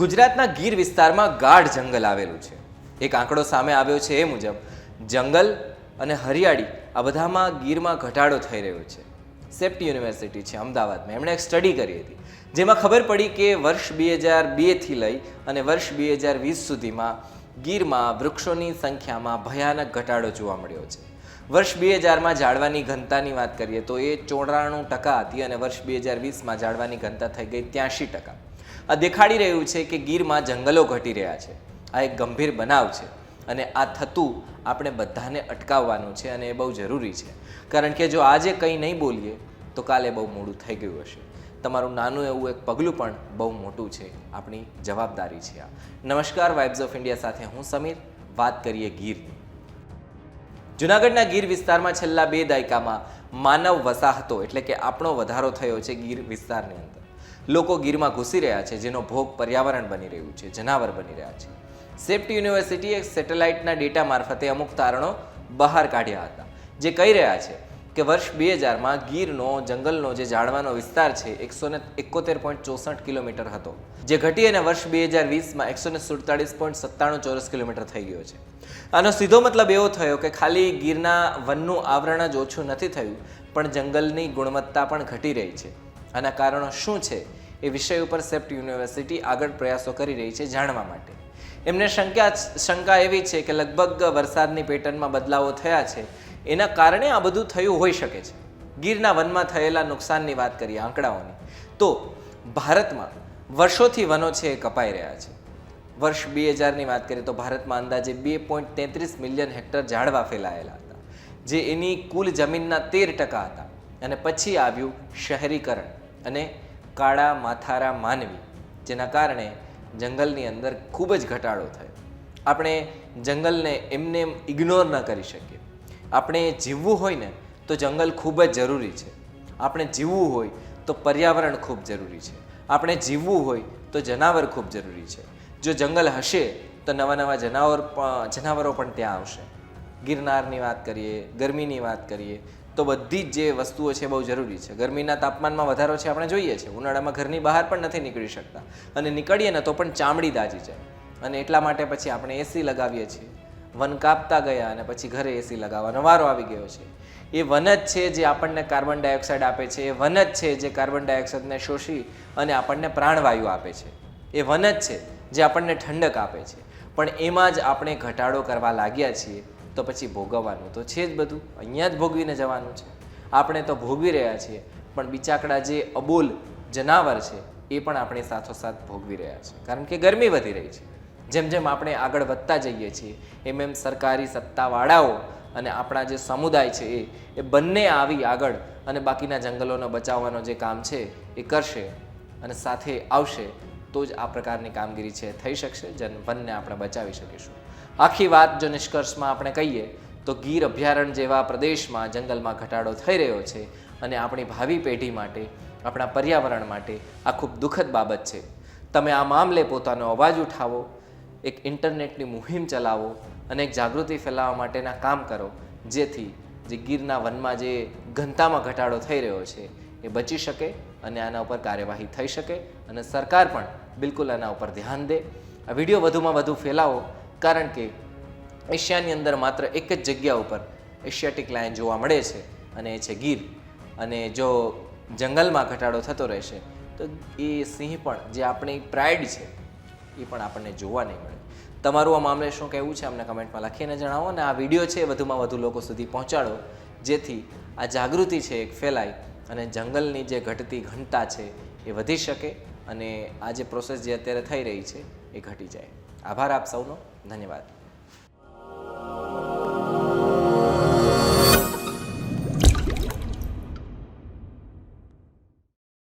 ગુજરાતના ગીર વિસ્તારમાં ગાઢ જંગલ આવેલું છે. એક આંકડો સામે આવ્યો છે એ મુજબ, જંગલ અને હરિયાળી આ બધામાં ગીરમાં ઘટાડો થઈ રહ્યો છે. સેફ્ટી યુનિવર્સિટી છે, અમદાવાદમાં. એમણે એક સ્ટડી કરી હતી, જેમાં ખબર પડી કે વર્ષ બે હજાર બેથી લઈ અને વર્ષ બે હજાર વીસ સુધીમાં ગીરમાં વૃક્ષોની સંખ્યામાં ભયાનક ઘટાડો જોવા મળ્યો છે. વર્ષ બે હજારમાં ઝાડવાની ઘનતાની વાત કરીએ તો એ ચોરાણું ટકા હતી અને વર્ષ બે હજાર વીસમાં ઝાડવાની ઘનતા થઈ ગઈ ત્યાંશી ટકા. આ દેખાડી રહ્યું છે કે ગીરમાં જંગલો ઘટી રહ્યા છે. આ એક ગંભીર બનાવ છે અને આ થતું આપણે બધાને અટકાવવાનું છે અને એ બહુ જરૂરી છે. કારણ કે જો આજે કંઈ નહીં બોલીએ, તો કાલે બહુ મોડું થઈ ગયું હશે. તમારું નાનું એવું એક પગલું પણ બહુ મોટું છે. આપણી જવાબદારી છે આ. નમસ્કાર વાઇબ્સ ઓફ ઇન્ડિયા સાથે હું સમીર. વાત કરીએ ગીરની જુનાગઢના ગીર વિસ્તારમાં છેલ્લા બે દાયકામાં માનવ વસાહતો એટલે કે આપણો વધારો થયો છે ગીર વિસ્તારની અંદર. લોકો ગીરમાં ઘૂસી રહ્યા છે, જેનો ભોગ પર્યાવરણ બની રહ્યું છે, જનાવર બની રહ્યા છે. સેફ્ટી યુનિવર્સિટીએ સેટેલાઇટના ડેટા મારફતે અમુક તારણો બહાર કાઢ્યા હતા, જે કહી રહ્યા છે કે વર્ષ બે હજારમાં ગીરનો, જંગલનો જે જાળવાનો વિસ્તાર છે એકસો ને એકોતેર પોઈન્ટ ચોસઠ કિલોમીટર હતો, જે ઘટી અને વર્ષ બે હજાર વીસમાં એકસો ને સુડતાળીસ પોઈન્ટ સત્તાણું ચોરસ કિલોમીટર થઈ ગયો છે. આનો સીધો મતલબ એવો થયો કે ખાલી ગીરના વનનું આવરણ જ ઓછું નથી થયું, પણ જંગલની ગુણવત્તા પણ ઘટી રહી છે. આના કારણો શું છે? એ વિષય ઉપર સેફ્ટ યુનિવર્સિટી આગળ પ્રયાસો કરી રહી છે જાણવા માટે. એમને શંકા શંકા એવી છે કે લગભગ વરસાદની પેટર્નમાં બદલાવો થયા છે. એના કારણે આ બધું થયું હોઈ શકે છે. ગીરના વનમાં થયેલા નુકસાનની વાત કરીએ આંકડાઓની. તો ભારતમાં વર્ષોથી વનો છે એ કપાઈ રહ્યા છે. વર્ષ બે હજારની વાત કરીએ તો ભારતમાં અંદાજે બે પોઈન્ટ તેત્રીસ મિલિયન હેક્ટર ઝાડવા ફેલાયેલા હતા, જે એની કુલ જમીનના તેર ટકા હતા. અને પછી આવ્યું શહેરીકરણ અને કાળા માથારા માનવી, જેના કારણે જંગલની અંદર ખૂબ જ ઘટાડો થયો. આપણે જંગલને એમને એમ ઇગ્નોર ન કરી શકીએ. આપણે જીવવું હોય ને તો જંગલ ખૂબ જ જરૂરી છે. આપણે જીવવું હોય તો પર્યાવરણ ખૂબ જરૂરી છે. આપણે જીવવું હોય તો જનાવર ખૂબ જરૂરી છે. જો જંગલ હશે તો નવા નવા જનાવર જનાવરો પણ ત્યાં આવશે. ગિરનારની વાત કરીએ, ગરમીની વાત કરીએ તો બધી જ જે વસ્તુઓ છે બહુ જરૂરી છે. ગરમીના તાપમાનમાં વધારો છે આપણે જોઈએ છે ઉનાળામાં ઘરની બહાર પણ નથી નીકળી શકતા. અને નીકળીએ ને તો પણ ચામડી દાજી જાય અને એટલા માટે પછી આપણે એસી લગાવીએ છીએ. વન કાપતા ગયા અને પછી ઘરે એસી લગાવવાનો વારો આવી ગયો છે. એ વન જ છે જે આપણને કાર્બન ડાયોક્સાઇડ આપે છે. એ વન જ છે જે કાર્બન ડાયોક્સાઇડને શોષી અને આપણને પ્રાણવાયુ આપે છે. એ વન જ છે જે આપણને ઠંડક આપે છે. પણ એમાં જ આપણે ઘટાડો કરવા લાગ્યા છીએ. તો પછી ભોગવવાનું. તો છે જ બધું. અહીંયા જ ભોગવીને જવાનું છે. આપણે તો ભોગવી રહ્યા છીએ, પણ બિચાકડા જે અબોલ જનાવર છે, એ પણ આપણે સાથોસાથ ભોગવી રહ્યા છે. કારણ કે ગરમી વધી રહી છે. જેમ જેમ આપણે આગળ વધતા જઈએ છીએ, એમ એમ સરકારી સત્તાવાળાઓ અને આપણા જે સમુદાય છે એ એ બંને આવી આગળ અને બાકીના જંગલોનો બચાવવાનો જે કામ છે, એ કરશે અને સાથે આવશે, તો જ આ પ્રકારની કામગીરી છે, થઈ શકશે, જન વનને આપણે બચાવી શકીશું. આખી વાત જો નિષ્કર્ષમાં આપણે કહીએ, તો ગીર અભયારણ્ય જેવા પ્રદેશમાં જંગલમાં ઘટાડો થઈ રહ્યો છે અને આપણી ભાવિ પેઢી માટે, આપણા પર્યાવરણ માટે આ ખૂબ દુઃખદ બાબત છે. તમે આ મામલે પોતાનો અવાજ ઉઠાવો, એક ઇન્ટરનેટની મુહિમ ચલાવો અને એક જાગૃતિ ફેલાવવા માટેના કામ કરો, જેથી જે ગીરના વનમાં જે ઘનતામાં ઘટાડો થઈ રહ્યો છે, એ બચી શકે અને આના ઉપર કાર્યવાહી થઈ શકે અને સરકાર પણ બિલકુલ આના ઉપર ધ્યાન દે. આ વીડિયો વધુમાં વધુ ફેલાવો કારણ કે એશિયાની અંદર માત્ર એક જ જગ્યા ઉપર એશિયાટિક લાયન જોવા મળે છે અને એ છે ગીર. અને જો જંગલમાં ઘટાડો થતો રહેશે, તો એ સિંહ પણ જે આપણી પ્રાઇડ છે, એ પણ આપણને જોવા નહીં મળે. તમારું આ મામલે શું કહેવું છે? અમને કમેન્ટમાં લખીને જણાવો અને આ વીડિયો છે વધુમાં વધુ લોકો સુધી પહોંચાડો, જેથી આ જાગૃતિ છે એક ફેલાય અને જંગલની જે ઘટતી ઘનતા છે એ વધી શકે અને આ જે પ્રોસેસ જે અત્યારે થઈ રહી છે એ ઘટી જાય. આભાર આપ સૌનો. ધન્યવાદ.